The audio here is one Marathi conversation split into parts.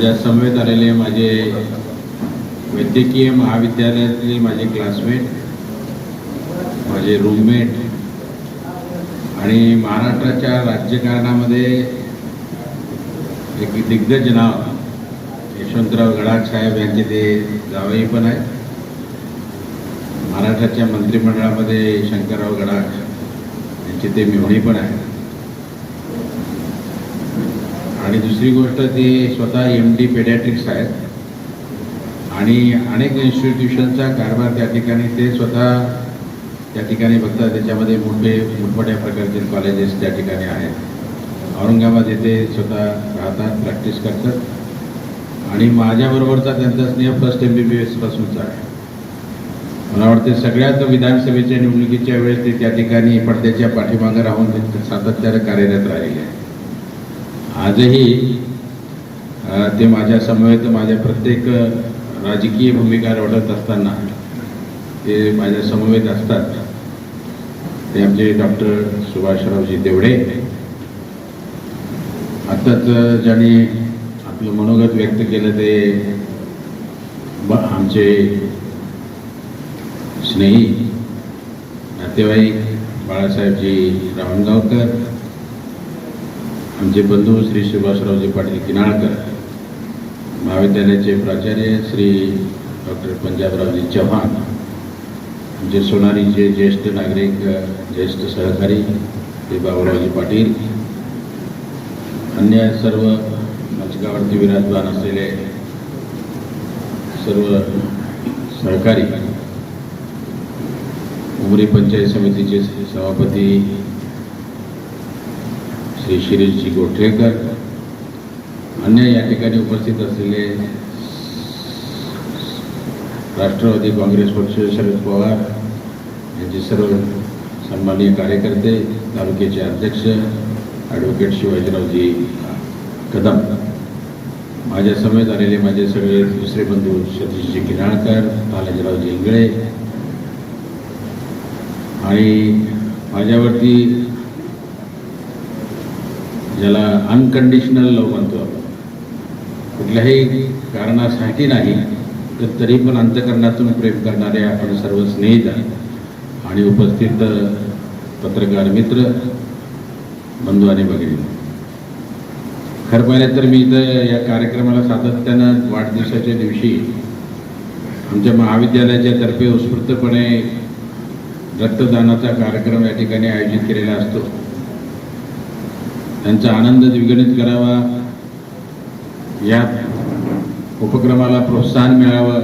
माझ्या समवेत आलेले माझे वैद्यकीय महाविद्यालयातले माझे क्लासमेट माझे रूममेट आणि महाराष्ट्राच्या राज्यकारणामध्ये एक दिग्गज नाव यशवंतराव गडाख साहेब यांचे ते जावई पण आहेत. महाराष्ट्राच्या मंत्रिमंडळामध्ये शंकरराव गडाख यांचे ते मेहुणी पण आहे आणि दुसरी गोष्ट ते स्वतः एम डी पेडॅट्रिक्स आहेत. आणि अनेक इन्स्टिट्यूशनचा कारभार त्या ठिकाणी ते स्वतः त्या ठिकाणी बघतात. त्याच्यामध्ये मोठे मोठमोठ्या प्रकारचे कॉलेजेस त्या ठिकाणी आहेत. औरंगाबाद येथे स्वतः राहतात प्रॅक्टिस करतात. आणि माझ्याबरोबरचा त्यांचा स्नेह फर्स्ट एम बी बी एसपासूनचा आहे. मला वाटते सगळ्यात विधानसभेच्या निवडणुकीच्या वेळेस ते त्या ठिकाणी पडद्याच्या पाठीमागं राहून सातत्यानं कार्यरत राहिले आहे आजही ते माझ्या समवेत माझ्या प्रत्येक राजकीय भूमिका रवडत असताना ते माझ्या समवेत असतात. ते आमचे डॉक्टर सुभाषरावजी देवडे आत्ताच अ, ज्यांनी आपलं मनोगत व्यक्त केलं ते ब आमचे स्नेही नातेवाईक बाळासाहेबजी रावणगावकर आमचे बंधू श्री सुभाषरावजी पाटील किनाळकर महाविद्यालयाचे प्राचार्य श्री डॉक्टर पंजाबरावजी चव्हाण आमचे सोनारीचे ज्येष्ठ नागरिक ज्येष्ठ सहकारी श्री बाबुरावजी पाटील अन्य सर्व मंचकावरती विराजमान असलेले सर्व सहकारी उमरी पंचायत समितीचे सभापती श्री शिरीषजी गोठेकर. अन्य या ठिकाणी उपस्थित असलेले राष्ट्रवादी काँग्रेस पक्ष शरद पवार यांचे सर्व सन्माननीय कार्यकर्ते तालुक्याचे अध्यक्ष ॲडव्होकेट शिवाजीरावजी कदम. माझ्या समेत आलेले माझे सगळे दुसरे बंधू सतीशजी किराणकर बालाजीरावजी इंगळे. आणि माझ्यावरती ज्याला अनकंडिशनल लव म्हणतो आपण. कुठल्याही कारणासाठी नाही तर तरी पण अंतकरणातून प्रेम करणारे आपण सर्व स्नेहित आणि उपस्थित पत्रकार मित्र बंधू आणि भगिनी. खरं पाहिलं तर मी इथं या कार्यक्रमाला सातत्यानं वाढदिवसाच्या दिवशी आमच्या महाविद्यालयाच्या तर्फे उत्स्फूर्तपणे रक्तदानाचा कार्यक्रम या ठिकाणी आयोजित केलेला असतो. त्यांचा आनंद द्विगणित करावा. या उपक्रमाला प्रोत्साहन मिळावं.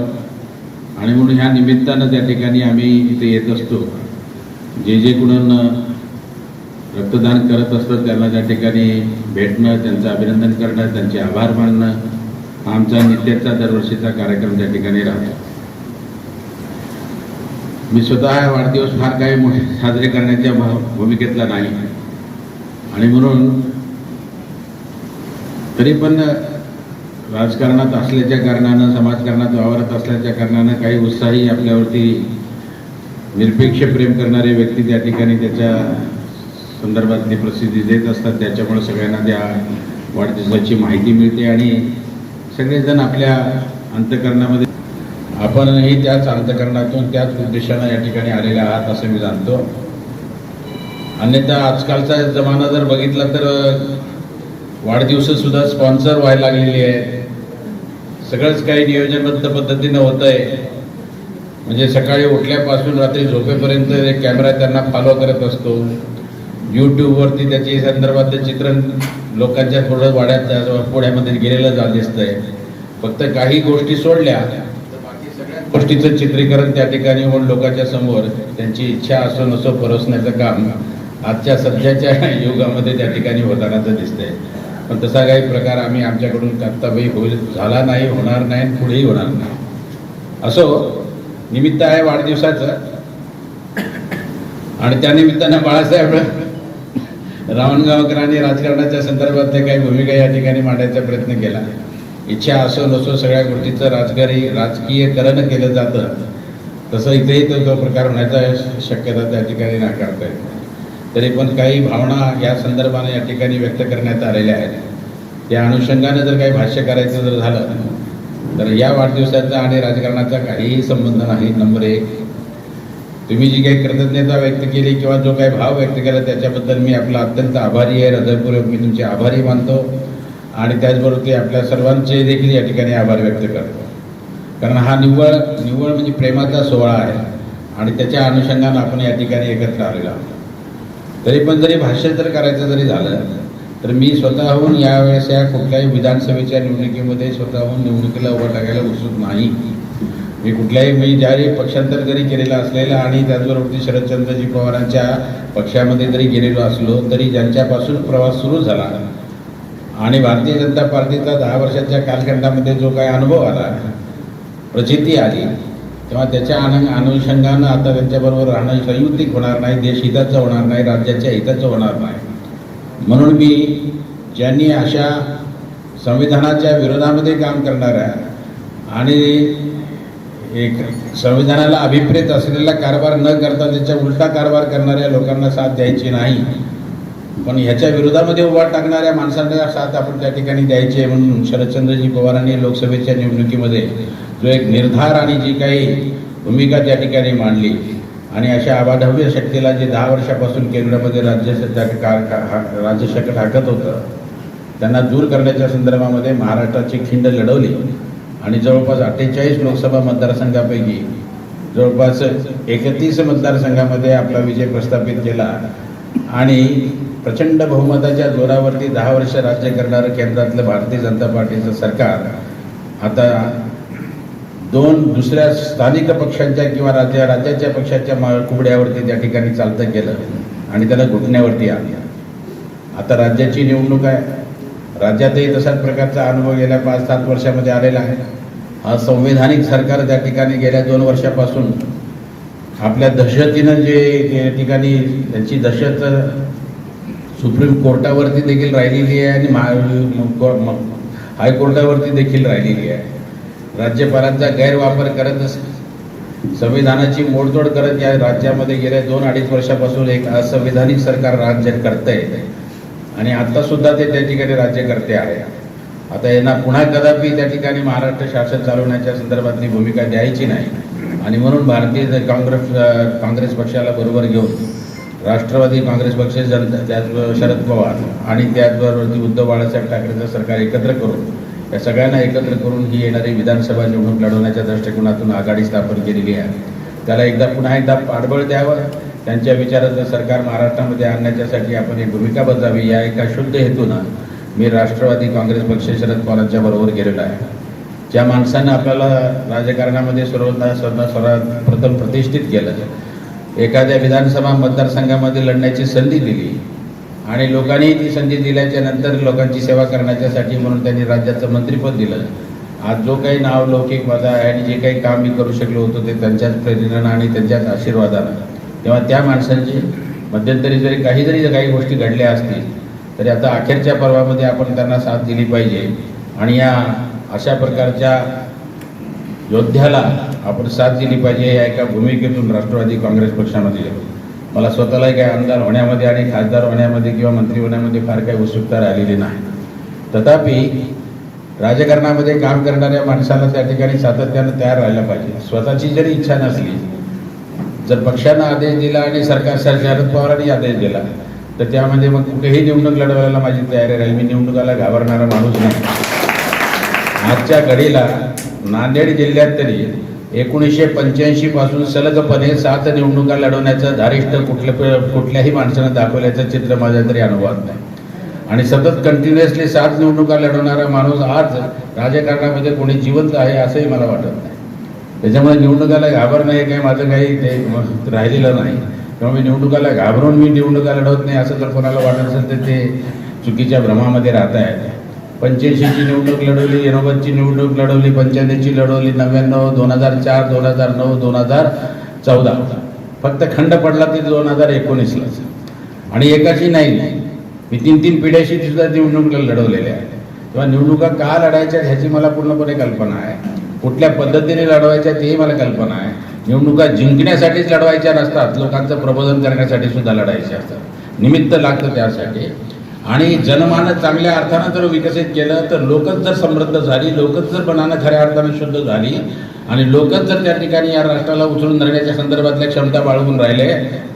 आणि म्हणून ह्या निमित्तानं त्या ठिकाणी आम्ही इथे येत असतो. जे जे कुणून रक्तदान करत असतात त्यांना त्या ठिकाणी भेटणं त्यांचं अभिनंदन करणं त्यांचे आभार मानणं हा आमचा नित्याचा दरवर्षीचा कार्यक्रम त्या ठिकाणी राहतो. मी स्वतः वाढदिवस फार काही साजरे करण्याच्या भूमिकेतला नाही. आणि म्हणून तरी पण राजकारणात असल्याच्या कारणानं समाजकारणात वावरत असल्याच्या कारणानं काही उत्साही आपल्यावरती निरपेक्ष प्रेम करणारे व्यक्ती त्या ठिकाणी त्याच्या संदर्भातली प्रसिद्धी देत असतात. त्याच्यामुळे सगळ्यांना त्या वाढदिवसाची माहिती मिळते आणि सगळेजण आपल्या अंतकरणामध्ये आपणही त्याच अंतकरणातून त्याच उद्देशानं या ठिकाणी आलेले आहात असं मी जाणतो. अन्यथा आजकालचा जमाना जर बघितला तर वाढदिवससुद्धा स्पॉन्सर व्हायला लागलेली आहे सगळंच काही नियोजनबद्ध पद्धतीनं होत आहे म्हणजे सकाळी उठल्यापासून रात्री झोपेपर्यंत एक कॅमेरा त्यांना फॉलो करत असतो. यूट्यूबवरती त्याची संदर्भातलं चित्रण लोकांच्या थोडं वाड्यात पोळ्यामध्ये गेलेलं जा दिसतंय. फक्त काही गोष्टी सोडल्या गोष्टीचं चित्रीकरण त्या ठिकाणी होऊन लोकांच्या समोर त्यांची इच्छा असो नसो परसण्याचं काम आजच्या सध्याच्या युगामध्ये त्या ठिकाणी होतानाचं दिसतंय. पण तसा काही प्रकार आम्ही आमच्याकडून कर्तव्य होईल झाला नाही होणार नाही आणि पुढेही होणार नाही. असो निमित्त आहे वाढदिवसाचं. आणि त्या निमित्तानं बाळासाहेब रावणगावकरांनी राजकारणाच्या संदर्भातल्या काही भूमिका या ठिकाणी मांडायचा प्रयत्न केला. इच्छा असो नसो सगळ्या गोष्टीचं राजकारी राजकीयकरण केलं जातं. तसं इथेही तो तो प्रकार होण्याचा शक्यता त्या ठिकाणी नाकारता येते तरी पण काही भावना या संदर्भाने या ठिकाणी व्यक्त करण्यात आलेल्या आहेत. त्या अनुषंगाने जर काही भाष्य करायचं जर झालं तर या वाढदिवसाचा आणि राजकारणाचा काहीही संबंध नाही. नंबर एक तुम्ही जी काही कृतज्ञता व्यक्त केली किंवा जो काही भाव व्यक्त केला त्याच्याबद्दल मी आपला अत्यंत आभारी आहे. हृदयपूर्वक मी तुमचे आभारी मानतो आणि त्याचबरोबर ते आपल्या सर्वांचे देखील या ठिकाणी आभार व्यक्त करतो. कारण हा निव्वळ निव्वळ म्हणजे प्रेमाचा सोहळा आहे आणि त्याच्या अनुषंगानं आपण या ठिकाणी एकत्र आलेलो आहोत. तरी पण जरी भाष्य जर करायचं जरी झालं तर मी स्वतःहून यावेळेस या कुठल्याही विधानसभेच्या निवडणुकीमध्ये स्वतःहून निवडणुकीला उभं टाकायला उत्सुक नाही. मी कुठल्याही मी ज्यावेळी पक्षांतर जरी केलेलं असलेलं आणि त्याचबरोबर शरदचंद्रजी पवारांच्या पक्षामध्ये जरी गेलेलो असलो तरी ज्यांच्यापासून प्रवास सुरू झाला आणि भारतीय जनता पार्टीचा दहा वर्षाच्या कालखंडामध्ये जो काही अनुभव आला प्रचिती आली तेव्हा त्याच्या अनु अनुषंगानं आता त्यांच्याबरोबर राहणं संयुक्तिक होणार नाही देश हिताचं होणार नाही राज्याच्या हिताचं होणार नाही. म्हणून मी ज्यांनी अशा संविधानाच्या विरोधामध्ये काम करणाऱ्या आणि एक संविधानाला अभिप्रेत असलेला कारभार न करता त्याच्या उलटा कारभार करणाऱ्या लोकांना साथ द्यायची नाही पण ह्याच्या विरोधामध्ये उभा टाकणाऱ्या माणसांना साथ आपण त्या ठिकाणी द्यायची आहे म्हणून शरदचंद्रजी पवारांनी लोकसभेच्या निवडणुकीमध्ये जो एक निर्धार आणि जी काही भूमिका त्या ठिकाणी मांडली आणि अशा आवाढव्य शक्तीला जे दहा वर्षापासून केंद्रामध्ये राज्य राज्य शकट हाकत होतं त्यांना दूर करण्याच्या संदर्भामध्ये महाराष्ट्राची खिंड लढवली. आणि जवळपास अठ्ठेचाळीस लोकसभा मतदारसंघापैकी जवळपास एकतीस मतदारसंघामध्ये आपला विजय प्रस्थापित केला. आणि प्रचंड बहुमताच्या जोरावरती दहा वर्ष राज्य करणारं केंद्रातलं भारतीय जनता पार्टीचं सरकार आता दोन दुसऱ्या स्थानिक पक्षांच्या किंवा राज्य राज्याच्या पक्षाच्या मा- कुबड्यावरती त्या ठिकाणी चालतं गेलं आणि त्याला घुटण्यावरती आणलं. आता राज्याची निवडणूक आहे. राज्यातही तशाच प्रकारचा अनुभव गेल्या पाच सात वर्षामध्ये आलेला आहे. हा संवैधानिक सरकार त्या ठिकाणी गेल्या दोन वर्षापासून आपल्या दहशतीनं जे ठिकाणी त्यांची दहशत सुप्रीम कोर्टावरती देखील राहिलेली आहे आणि महा हायकोर्टावरती देखील राहिलेली आहे. राज्यपालांचा गैरवापर करत संविधानाची मोडतोड करत या राज्यामध्ये गेल्या दोन अडीच वर्षापासून एक असंविधानिक सरकार राज्य करतंय. आणि आता सुद्धा ते त्या ठिकाणी राज्यकर्ते आहे. आता यांना पुन्हा कदापि त्या ठिकाणी महाराष्ट्र शासन चालवण्याच्या संदर्भातली भूमिका द्यायची नाही. आणि म्हणून भारतीय काँग्रेस काँग्रेस पक्षाला बरोबर घेऊन राष्ट्रवादी काँग्रेस पक्ष जनता त्याचबरोबर शरद पवार आणि त्याचबरोबर उद्धव बाळासाहेब ठाकरेचं सरकार एकत्र करून या सगळ्यांना एकत्र करून ही येणारी विधानसभा निवडणूक लढवण्याच्या दृष्टिकोनातून आघाडी स्थापन केलेली आहे. त्याला एकदा पुन्हा एकदा पाठबळ द्यावं त्यांच्या विचाराचं सरकार महाराष्ट्रामध्ये आणण्याच्यासाठी आपण एक भूमिका बजावी या एका शुद्ध हेतूनं मी राष्ट्रवादी काँग्रेस पक्ष शरद पवारांच्या बरोबर गेलेलो आहे. ज्या माणसानं आपल्याला राजकारणामध्ये सर्वदा सर्वात सर्वात प्रथम प्रतिष्ठित केलं एखाद्या विधानसभा मतदारसंघामध्ये लढण्याची संधी दिली आणि लोकांनी ती संधी दिल्याच्या नंतर लोकांची सेवा करण्याच्यासाठी म्हणून त्यांनी राज्याचं मंत्रिपद दिलं. आज जो काही नाव लौकिक माझा आहे आणि जे काही काम मी करू शकलो होतो ते त्यांच्याच प्रेरणेनं आणि त्यांच्याच आशीर्वादानं. तेव्हा त्या माणसांची मध्यंतरी जरी काही जरी काही गोष्टी घडल्या असतील तरी आता अखेरच्या पर्वामध्ये आपण त्यांना साथ दिली पाहिजे. आणि या अशा प्रकारच्या योद्ध्याला आपण साथ दिली पाहिजे या एका भूमिकेतून राष्ट्रवादी काँग्रेस पक्षामध्ये मला स्वतःलाही काही आमदार होण्यामध्ये आणि खासदार होण्यामध्ये किंवा मंत्री होण्यामध्ये फार काही उत्सुकता राहिलेली नाही. तथापि राजकारणामध्ये काम करणाऱ्या माणसाला त्या ठिकाणी सातत्यानं तयार राहायला पाहिजे. स्वतःची जरी इच्छा नसली जर पक्षानं आदेश दिला आणि सरकार सर शरद पवारांनी आदेश दिला तर त्यामध्ये मग कुठेही निवडणूक लढवायला माझी तयारी राहील. मी निवडणुकाला घाबरणारा माणूस नाही. आजच्या घडीला नांदेड जिल्ह्यात तरी एकोणीसशे पंच्याऐंशी पासून सलगपणे सात निवडणुका लढवण्याचं धारिष्ट कुठल्या कुठल्याही माणसानं दाखवल्याचं चित्र माझ्या तरी अनुभवात नाही. आणि सतत कंटिन्युअसली सात निवडणुका लढवणारा माणूस आज राजकारणामध्ये कोणी जिवंत आहे असंही मला वाटत नाही. त्याच्यामुळे निवडणुकाला घाबरणं हे काही माझं काही ते राहिलेलं नाही. त्यामुळे मी निवडणुकाला घाबरून मी निवडणुका लढवत नाही असं जर कोणाला वाटत असेल तर ते चुकीच्या भ्रमामध्ये राहत आहेत पंच्याऐंशीची निवडणूक लढवली एकोणपन्नासची निवडणूक लढवली पंच्याण्णवची लढवली नव्याण्णव दोन हजार चार दोन हजार नऊ दोन हजार चौदा. फक्त खंड पडला ते दोन हजार एकोणीसलाच आणि एकाची नाही मी तीन तीन पिढ्याशी सुद्धा निवडणूक लढवलेल्या आहेत तेव्हा निवडणुका का लढायच्या ह्याची मला पूर्णपणे कल्पना आहे. कुठल्या पद्धतीने लढवायच्या तेही मला कल्पना आहे. निवडणुका जिंकण्यासाठीच लढवायच्या नसतात लोकांचं प्रबोधन करण्यासाठी सुद्धा लढायच्या असतात. निमित्त लागतं त्यासाठी. आणि जनमानस चांगल्या अर्थानं जर विकसित केलं तर लोकच जर समृद्ध झाली लोकच जर मनानं खऱ्या अर्थानं शुद्ध झाली आणि लोकच जर त्या ठिकाणी या राष्ट्राला उचलून धरण्याच्या संदर्भातल्या क्षमता बाळगून राहिले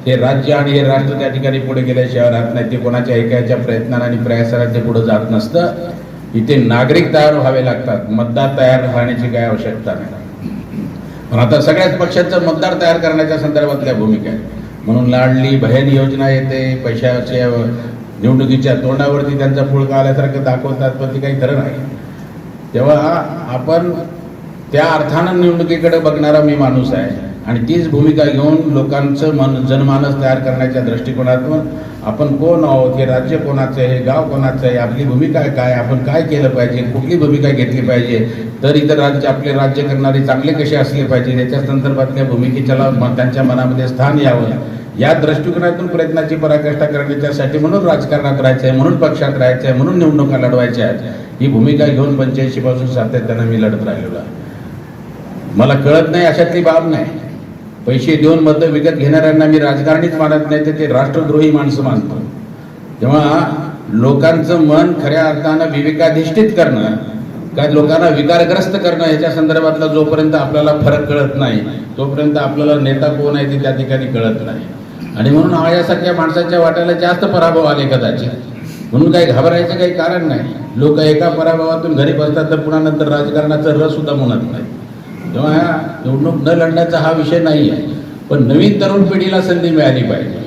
हे राज्य आणि हे राष्ट्र त्या ठिकाणी पुढे गेल्याशिवाय राहत नाही. ते कोणाच्या ऐकायच्या प्रयत्नानं आणि प्रयासाला ते पुढे जात नसतं. इथे नागरिक तयार व्हावे लागतात. मतदार तयार राहण्याची काय आवश्यकता नाही. पण आता सगळ्याच पक्षांचं मतदार तयार करण्याच्या संदर्भातल्या भूमिका आहे म्हणून लाडली बहीण योजना येते पैशाच्या निवडणुकीच्या तोंडावरती त्यांचा फुळका आल्यासारखं दाखवतात पण ते काही खरं नाही. तेव्हा आपण त्या अर्थानं निवडणुकीकडे बघणारा मी माणूस आहे आणि तीच भूमिका घेऊन लोकांचं मन जनमानस तयार करण्याच्या दृष्टिकोनातून आपण कोण आहोत हे राज्य कोणाचं आहे हे गाव कोणाचं आहे आपली भूमिका काय आपण काय केलं पाहिजे कुठली भूमिका घेतली पाहिजे तर इतर राज्य आपले राज्य करणारे चांगले कसे असले पाहिजे याच्या संदर्भातल्या भूमिकेच्याला म- त्यांच्या मनामध्ये स्थान यावं. या दृष्टिकोनातून प्रयत्नाची पराकाष्ठा करण्याच्यासाठी म्हणून राजकारणात राहायचं आहे म्हणून पक्षात राहायचं आहे म्हणून निवडणुका लढवायच्या आहेत ही भूमिका घेऊन पंच्याऐंशी पासून सातत्यानं मी लढत राहिलेलो आहे. मला कळत नाही अशातली बाब नाही. पैसे देऊन मतं विकत घेणाऱ्यांना मी राजकारणीच मानत नाही तर ते राष्ट्रद्रोही माणसं मानतो. तेव्हा लोकांचं मन खऱ्या अर्थानं विवेकाधिष्ठित करणं काय लोकांना विकारग्रस्त करणं ह्याच्या संदर्भातला जोपर्यंत आपल्याला फरक कळत नाही तोपर्यंत आपल्याला नेता कोण आहे ते त्या ठिकाणी कळत नाही. आणि म्हणून हा यासारख्या माणसाच्या वाट्याला जास्त पराभव आले कदाचित. म्हणून काही घाबरायचं काही कारण नाही. लोक एका पराभवातून घरी बसतात तर पुन्हा नंतर राजकारणाचा रस सुद्धा म्हणत नाही. तेव्हा ह्या निवडणूक न लढण्याचा हा विषय नाही आहे. पण नवीन तरुण पिढीला संधी मिळाली पाहिजे.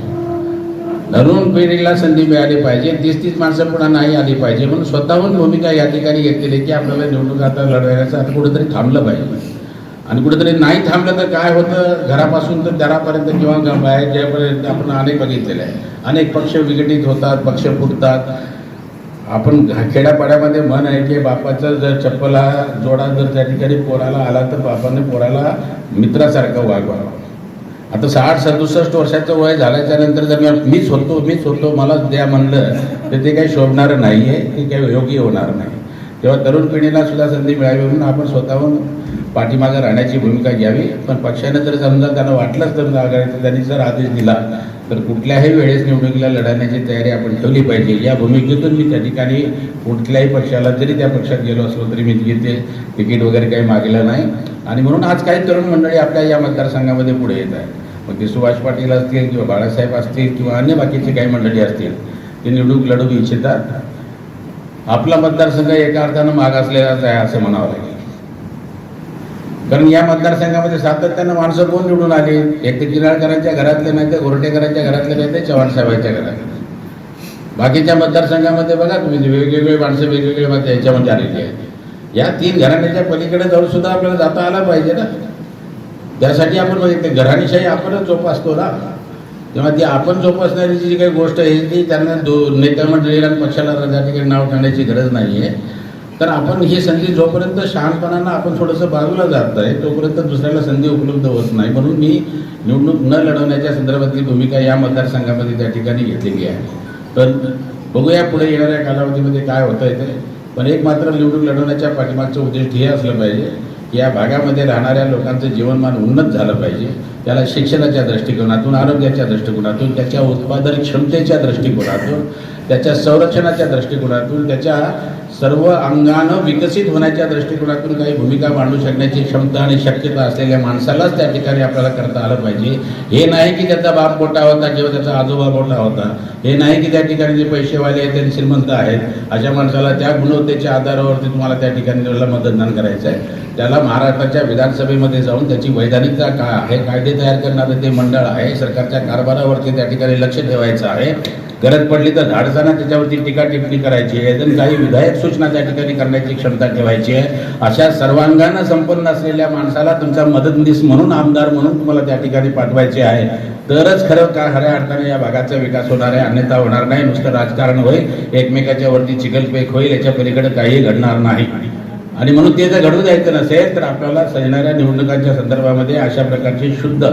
तरुण पिढीला संधी मिळाली पाहिजे. तीस तीस माणसं पुन्हा नाही आली पाहिजे. म्हणून स्वतःहून भूमिका या ठिकाणी घेतलेली की आपल्याला निवडणूक आता लढवायचं आता कुठेतरी थांबलं पाहिजे. आणि कुठेतरी नाही थांबलं तर काय होतं? घरापासून तर दारापर्यंत किंवा बाहेर ज्यापर्यंत आपण अनेक बघितलेलं आहे. अनेक पक्ष विघटित होतात पक्ष फुटतात. आपण खेड्यापाड्यामध्ये म्हण आहे की बापाचं जर चप्पल हा जोडा जर त्या ठिकाणी पोराला आला तर बापाने पोराला मित्रासारखं वागवावं. आता साठ सदुसष्ट वर्षाचं वय झाल्याच्यानंतर जर मी- मीच होतो मीच होतो मला द्या म्हणलं तर ते काही शोभणारं नाही आहे ते काही योग्य होणार नाही. तेव्हा तरुण पिढीला सुद्धा संधी मिळावी म्हणून आपण स्वतःहून पाठीमागं राहण्याची भूमिका घ्यावी. पण पक्षानं जर समजा त्यांना वाटलंच तर आघाडीचा त्यांनी जर आदेश दिला तर कुठल्याही वेळेस निवडणुकीला लढण्याची तयारी आपण ठेवली पाहिजे. या भूमिकेतून मी त्या ठिकाणी कुठल्याही पक्षाला जरी त्या पक्षात गेलो असलो तरी मी तिथे तिकीट वगैरे काही मागलं नाही. आणि म्हणून आज काही तरुण मंडळी आपल्या या मतदारसंघामध्ये पुढे येत आहे मग ते सुभाष पाटील असतील किंवा बाळासाहेब असतील किंवा अन्य बाकीचे काही मंडळी असतील ते निवडणूक लढवू इच्छितात. आपला मतदारसंघ एका अर्थानं मागासलेलाच आहे असं म्हणावं लागेल. कारण या मतदारसंघामध्ये सातत्यानं माणसं कोण निवडून आली? एक तर किराळकरांच्या घरातले नाही तर घोरटेकरांच्या घरातले नाही तर चव्हाणसाहेबांच्या घरातले बाकीच्या मतदारसंघामध्ये बघा तुम्ही वेगवेगळे माणसं वेगवेगळे मत याच्यामध्ये आलेली आहेत. या तीन घराण्याच्या पलीकडे जाऊन सुद्धा आपल्याला जाता आला पाहिजे ना. त्यासाठी आपण म्हणजे बघितले घराणीशाही आपणच जोपासतो ना. तेव्हा ती आपण जोपासणारी जी काही गोष्ट आहे ती त्यांना दो नेत्या मंडळीला पक्षाला त्या ठिकाणी नाव ठेवण्याची गरज नाही आहे तर आपण ही संधी जोपर्यंत शहाणपणानं आपण थोडंसं बाजूला जात आहे तोपर्यंत दुसऱ्याला संधी उपलब्ध होत नाही. म्हणून मी निवडणूक न लढवण्याच्या संदर्भातली भूमिका या मतदारसंघामध्ये त्या ठिकाणी घेतलेली आहे. पण बघूया पुढे येणाऱ्या कालावधीमध्ये काय होतं ते. पण एक मात्र निवडणूक लढवण्याच्या पाठीमागचं उद्दिष्ट हे असलं पाहिजे की या भागामध्ये राहणाऱ्या लोकांचं जीवनमान उन्नत झालं पाहिजे. त्याला शिक्षणाच्या दृष्टिकोनातून आरोग्याच्या दृष्टिकोनातून त्याच्या उत्पादन क्षमतेच्या दृष्टिकोनातून त्याच्या संरक्षणाच्या दृष्टिकोनातून त्याच्या सर्व अंगानं विकसित होण्याच्या दृष्टिकोनातून काही भूमिका मांडू शकण्याची क्षमता आणि शक्यता असलेल्या माणसालाच त्या ठिकाणी आपल्याला करता आलं पाहिजे. हे नाही की त्याचा बाप मोठा होता किंवा त्याचा आजोबा मोठा होता. हे नाही की त्या ठिकाणी जे पैसेवाले आहेत ते श्रीमंत आहेत. अशा माणसाला त्या गुणवत्तेच्या आधारावरती तुम्हाला त्या ठिकाणी त्याला मतदान करायचं आहे. त्याला महाराष्ट्राच्या विधानसभेमध्ये जाऊन त्याची वैधानिकता काय आहे कायदे तयार करणारं ते मंडळ आहे. सरकारच्या कारभारावरती त्या ठिकाणी लक्ष ठेवायचं आहे. गरज पडली तर धाड खासदारांना त्याच्यावरती टीका टिप्पणी करायची आहे. तर काही विधायक सूचना त्या ठिकाणी करण्याची क्षमता ठेवायची आहे. अशा सर्वांगानं संपन्न असलेल्या माणसाला तुमचा मदतनीस म्हणून आमदार म्हणून तुम्हाला त्या ठिकाणी पाठवायचे आहे. तरच खरं का खऱ्या अर्थाने या भागाचा विकास होणार आहे? अन्यथा होणार नाही. नुसतं राजकारण होईल. एकमेकाच्या वरती चिकलपेक होईल. याच्या पलीकडे काही घडणार नाही. आणि म्हणून ते जर घडू द्यायचं नसेल तर आपल्याला येणाऱ्या निवडणुकांच्या संदर्भामध्ये अशा प्रकारची शुद्ध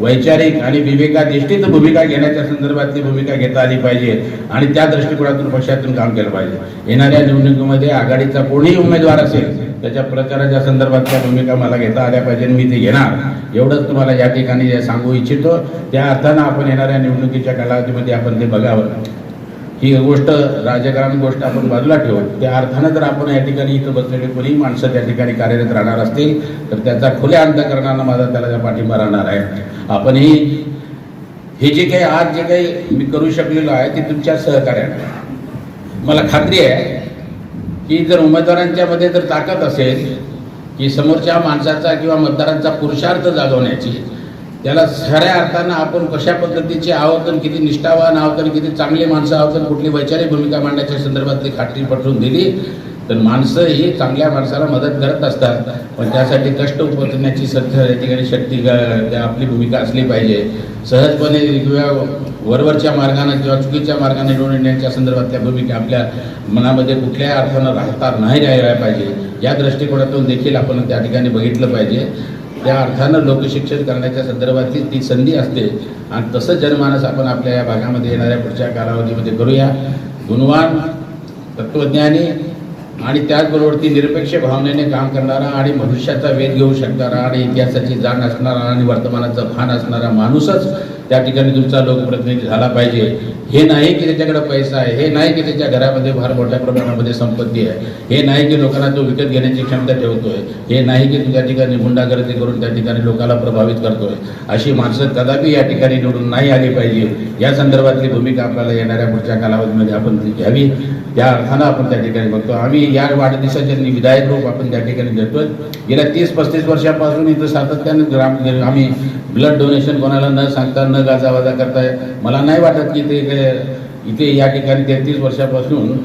वैचारिक आणि विवेकाधिष्ठित भूमिका घेण्याच्या संदर्भातली भूमिका घेता आली पाहिजे. आणि त्या दृष्टिकोनातून पक्षातून काम केलं पाहिजे. येणाऱ्या निवडणुकीमध्ये आघाडीचा कोणीही उमेदवार असेल त्याच्या प्रचाराच्या संदर्भातल्या भूमिका मला घेता आल्या पाहिजे आणि मी ते घेणार. एवढंच तुम्हाला या ठिकाणी जे सांगू इच्छितो. त्या अर्थानं आपण येणाऱ्या निवडणुकीच्या कालावधीमध्ये आपण ते बघावं. ही गोष्ट राजकारण गोष्ट आपण बाजूला ठेवून त्या अर्थानं जर आपण या ठिकाणी इथं बसलेली कोणी माणसं त्या ठिकाणी कार्यरत राहणार असतील तर त्याचा खुल्या अंतकरणानं माझा त्याला पाठिंबा राहणार आहे. आपणही हे जे काही आज जे काही मी करू शकलेलो आहे ते तुमच्या सहकार्याने. मला खात्री आहे की जर उमेदवारांच्या मध्ये जर ताकद असेल की समोरच्या माणसाचा किंवा मतदारांचा पुरुषार्थ जागवण्याची त्याला खऱ्या अर्थानं आपण कशा पद्धतीचे आहोत आणि किती निष्ठावान आहोत आणि किती चांगले माणसं आहोत आणि कुठली वैचारिक भूमिका मांडण्याच्या संदर्भातली खात्री पटवून दिली तर माणसं ही चांगल्या माणसाला मदत करत असतात. पण त्यासाठी कष्ट उपचण्याची सध्या या ठिकाणी शक्ती आपली भूमिका असली पाहिजे. सहजपणे किंवा वरवरच्या मार्गाने किंवा चुकीच्या मार्गाने निवडून येण्याच्या संदर्भातल्या भूमिका आपल्या मनामध्ये कुठल्याही अर्थानं राहता नाही राहिल्या पाहिजे. या दृष्टिकोनातून देखील आपण त्या ठिकाणी बघितलं पाहिजे. त्या अर्थानं लोकशिक्षण करण्याच्या संदर्भातली ती संधी असते. आणि तसं जनमानस आपण आपल्या या भागामध्ये येणाऱ्या पुढच्या कालावधीमध्ये करूया. गुणवान तत्वज्ञानी आणि त्याचबरोबर ती निरपेक्ष भावनेने काम करणारा आणि भविष्याचा वेध घेऊ शकणारा आणि इतिहासाची जाण असणारा आणि वर्तमानाचं भान असणारा माणूसच त्या ठिकाणी तुमचा लोकप्रतिनिधी झाला पाहिजे. हे नाही की त्याच्याकडे पैसा आहे हे नाही की त्याच्या घरामध्ये फार मोठ्या प्रमाणामध्ये संपत्ती आहे हे नाही की लोकांना तो विकत घेण्याची क्षमता ठेवतोय हे नाही की तू त्या ठिकाणी गुंडागर्दी करून त्या ठिकाणी लोकांना प्रभावित करतोय. अशी माणसं कदापि या ठिकाणी निवडून नाही आली पाहिजे. या संदर्भातली भूमिका आपल्याला येणाऱ्या पुढच्या कालावधीमध्ये आपण घ्यावी. त्या अर्थानं आपण त्या ठिकाणी बघतो. आम्ही या वाढदिवसाच्या विधायक रूप आपण त्या ठिकाणी देतोय गेल्या तीस पस्तीस वर्षापासून इथं सातत्यानं ग्राम आम्ही ब्लड डोनेशन कोणाला न सांगता न गाजावाजा करताय मला नाही वाटत की ते इथे या ठिकाणी तेहतीस वर्षापासून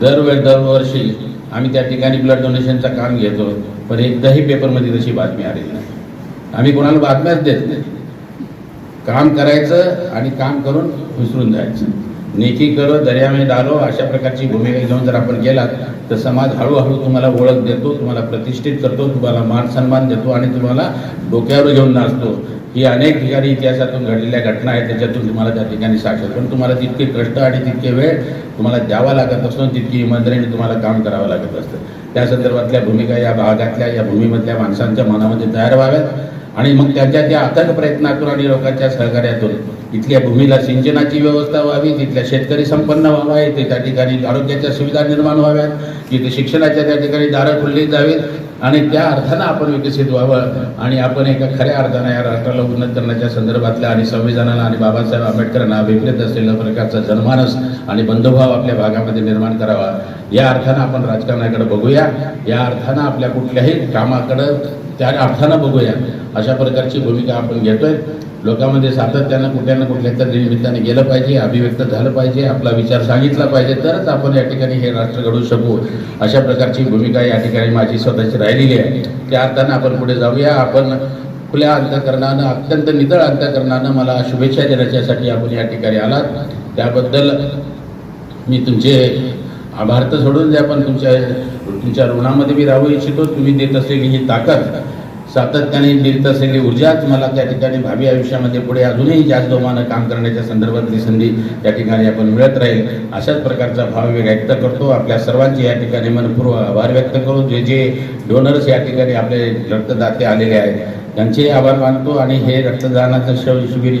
दरवेळ दरवर्षी आम्ही त्या ठिकाणी ब्लड डोनेशनचं काम घेतो पण एकदाही पेपरमध्ये तशी बातमी आलेली नाही. आम्ही कोणाला बातम्याच देत नाही. काम करायचं आणि काम करून विसरून जायचं. नेकी करो दर्यामध्ये डालो अशा प्रकारची भूमिका घेऊन जर आपण गेलात तर समाज हळूहळू तुम्हाला ओळख देतो तुम्हाला प्रतिष्ठित करतो तुम्हाला मान सन्मान देतो आणि तुम्हाला डोक्यावर घेऊन नाचतो. ही अनेक ठिकाणी इतिहासातून घडलेल्या घटना आहेत त्याच्यातून तुम्हाला त्या ठिकाणी साक्ष पण तुम्हाला तितके कष्ट आणि तितके वेळ तुम्हाला द्यावा लागत असतो तितकी इमानदारीने तुम्हाला काम करावं लागत असतं. त्या संदर्भातल्या भूमिका या भागातल्या या भूमीमधल्या माणसांच्या मनामध्ये तयार व्हाव्यात. आणि मग त्यांच्या त्या अथक प्रयत्नातून आणि लोकांच्या सहकार्यातून इथल्या भूमीला सिंचनाची व्यवस्था व्हावी तिथल्या शेतकरी संपन्न व्हावा इथे त्या ठिकाणी आरोग्याच्या सुविधा निर्माण व्हाव्यात तिथे शिक्षणाच्या त्या ठिकाणी दारं खुलली जावीत. आणि त्या अर्थानं आपण विकसित व्हावं आणि आपण एका खऱ्या अर्थानं या राष्ट्राला उन्नत करण्याच्या संदर्भातल्या आणि संविधानाला आणि बाबासाहेब आंबेडकरांना विपरीत असलेल्या प्रकारचा जनमानस आणि बंधुभाव आपल्या भागामध्ये निर्माण करावा. या अर्थानं आपण राजकारणाकडे बघूया. या अर्थानं आपल्या कुठल्याही कामाकडं त्या अर्थानं बघूया. अशा प्रकारची भूमिका आपण घेतोय. लोकांमध्ये सातत्यानं कुठल्या ना कुठल्या तरी निमित्ताने गेलं पाहिजे अभिव्यक्त झालं पाहिजे आपला विचार सांगितला पाहिजे. तरच आपण या ठिकाणी हे राष्ट्र घडवू शकू. अशा प्रकारची भूमिका या ठिकाणी माझी स्वतःची राहिलेली आहे. त्या अर्थानं आपण पुढे जाऊया. आपण खुल्या अंतकरणानं अत्यंत नितळ अंतकरणानं मला शुभेच्छा देण्याच्यासाठी आपण या ठिकाणी आलात. त्याबद्दल मी तुमचे आभार तर सोडून द्या पण तुमच्या तुमच्या ऋणामध्ये मी राहू इच्छितो. तुम्ही देत असलेली ही ताकद सातत्याने मिळत असलेली ऊर्जाच मला त्या ठिकाणी भावी आयुष्यामध्ये पुढे अजूनही जास्त जोमानं काम करण्याच्या संदर्भातली संधी त्या ठिकाणी आपण मिळत राहील. अशाच प्रकारचा भाव मी व्यक्त करतो. आपल्या सर्वांचे या ठिकाणी मनपूर्व आभार व्यक्त करू जे जे डोनर्स या ठिकाणी आपले रक्तदाते आलेले आहेत त्यांचे आभार मानतो आणि हे रक्तदानाचं शिबिर